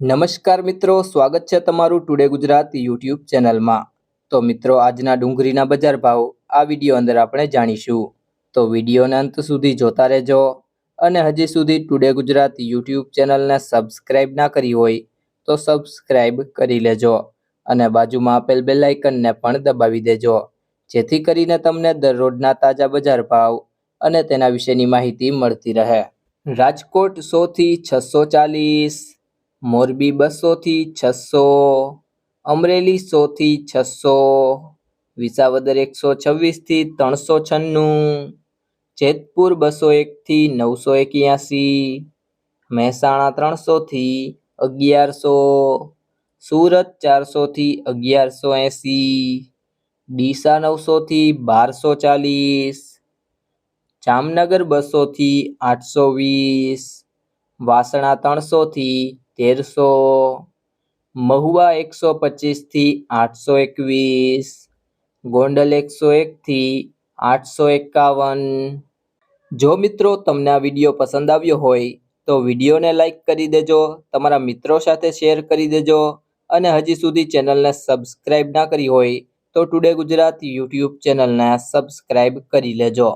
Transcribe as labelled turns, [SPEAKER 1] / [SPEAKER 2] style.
[SPEAKER 1] નમસ્કાર મિત્રો, સ્વાગત છે તમારું ટુડે ગુજરાત યુટ્યુબ ચેનલમાં. તો મિત્રો, આજના ડુંગળીના બજાર ભાવ આ વીડિયો અંદર આપણે જાણીશું. તો વિડીયોને અંત સુધી જોતા રહેજો અને હજી સુધી ટુડે ગુજરાત યુટ્યુબ ચેનલને સબસ્ક્રાઇબ ના કરી હોય તો સબસ્ક્રાઇબ કરી લેજો અને બાજુમાં આપેલ બેલ પણ દબાવી દેજો. જેથી કરીને તમને દરરોજના તાજા બજાર ભાવ અને તેના વિશેની માહિતી મળતી રહે. રાજકોટ સો થી છસો ચાલીસ મોરબી બસોથી છસો, અમરેલી સોથી છસો, વિસાવદર એકસો છવ્વીસથી ત્રણસો છન્નું, જેતપુર બસો એકથી નવસો એક્યાસી, મહેસાણા ત્રણસોથી અગિયારસો, સુરત ચારસોથી અગિયારસો એંસી, ડીસા નવસોથી બારસો ચાલીસ, જામનગર બસોથી આઠસો વીસ, વાસણા ત્રણસો થી તેરસો મહુવા એકસો પચીસથી આઠસો એકવીસ, ગોંડલ એકસો એકથી આઠસો એકાવન. જો મિત્રો તમને આ વીડિયો પસંદ આવ્યો હોય, તો વિડીયોને લાઈક કરી દેજો, તમારા મિત્રો સાથે શેર કરી દેજો, અને હજી સુધી ચેનલને સબસ્ક્રાઇબ ના કરી હોય, તો ટુડે ગુજરાત યુટ્યુબ ચેનલને સબસ્ક્રાઇબ કરી લેજો.